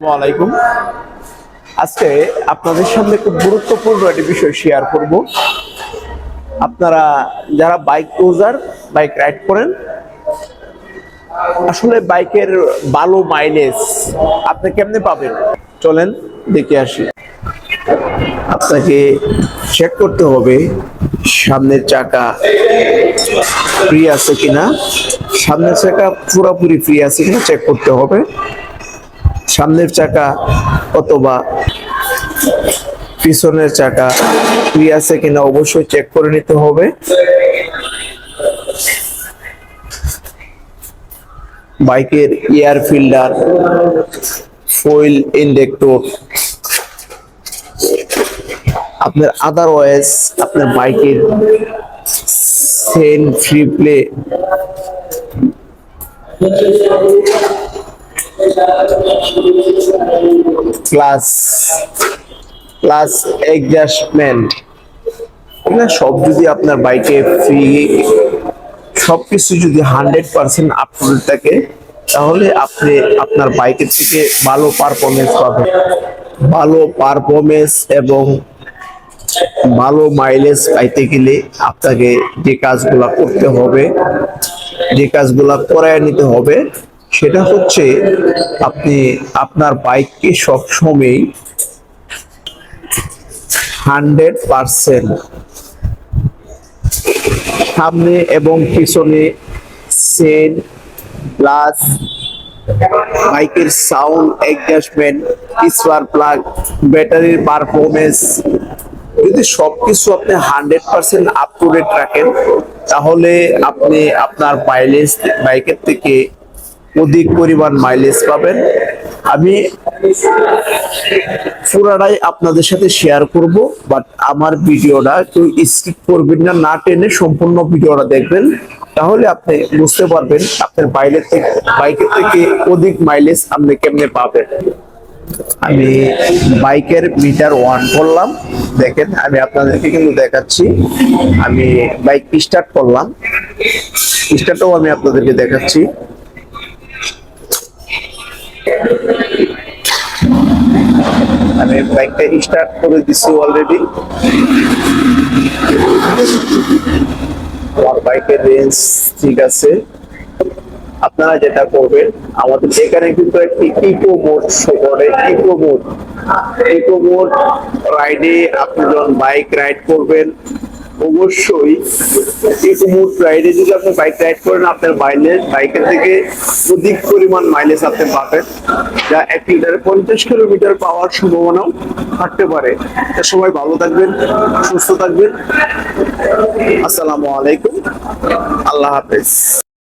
আসসালামাইকুম আজকে আপনাদের সামনে খুব গুরুত্বপূর্ণ একটি বিষয় শেয়ার করব। আপনারা যারা বাইক ইউজার বাইক রাইড করেন, আসলে বাইকের ভালো মাইলেজ আপনি কেমনে পাবেন? চলেন দেখে আসি। আপনাকে চেক করতে হবে, সামনের চাকা ফ্রি আছে কিনা? সামনের চাকা পুরোপুরি ফ্রি আছে কিনা চেক করতে হবে। সামনের চাকা অথবা পিছনের চাকা ফ্রি আছে কিনা অবশ্যই চেক করে নিতে হবে। বাইকের এয়ার ফিল্টার, ফয়েল ইন্ডেক্টর আপনার আদারওয়াইজ আপনার বাইকের Sen free play clutch clutch adjustment এগুলো সব যদি আপনার বাইকে ফ্রি সবকিছু যদি হান্ড্রেড পার্সেন্ট আপ টু থাকে, তাহলে আপনি আপনার বাইকের থেকে ভালো পারফরমেন্স পাবেন। ভালো পারফরমেন্স এবং ভালো মাইলেজ পাইতে গেলে আপনাকে যে কাজগুলা করতে হবে, যে কাজগুলা করায় নিতে হবে সেটা হচ্ছে আপনি আপনার বাইককে সবসময় হান্ড্রেড পার্সেন্ট সামনে এবং পিছনে সেন প্লাস বাইকের সাউন্ড অ্যাডজাস্টমেন্ট স্পার প্লাগ ব্যাটারির পারফরমেন্স যদি সবকিছু আপনি hundred percent up to date রাখেন, তাহলে আপনি আপনার মাইলেজ বাইকের থেকে অধিক পরিমাণ মাইলেজ পাবেন। আমি পুরাটাই আপনাদের সাথে শেয়ার করব বাট আমার ভিডিওটা কেউ স্কিপ করবেন না না টেনে সম্পূর্ণ ভিডিওটা দেখবেন। তাহলে আপনি বুঝতে পারবেন আপনার বাইরের থেকে বাইকের থেকে অধিক মাইলেজ আপনি কেমনে পাবেন। আমি বাইকের মিটার ওয়ান করলাম, দেখেন আমি আপনাদেরকে কিন্তু দেখাচ্ছি। আমি বাইক স্টার্ট করলাম। স্টার্টও আমি আপনাদেরকে দেখাচ্ছি। আমি বাইকটা স্টার্ট করে দিছি অলরেডি আমার বাইকের রেঞ্জ ঠিক আছে। আপনারা যেটা করবেন, আমাদের এখানে কিন্তু একটি ইকো মোড শো করে। ইকো মোড ইকো মোড রাইডে আপনি যখন বাইক রাইড করবেন অবশ্যই মোড রাইডে যদি আপনি বাইক রাইড করেন, আপনার মাইলেজ বাইকের থেকে অধিক পরিমাণ মাইলেজ আপনি পাবেন, যা এক লিটারে পঞ্চাশ কিলোমিটার পাওয়ার সম্ভাবনাও থাকতে পারে। সবাই ভালো থাকবেন, সুস্থ থাকবেন। আসসালামু আলাইকুম। আল্লাহ হাফেজ।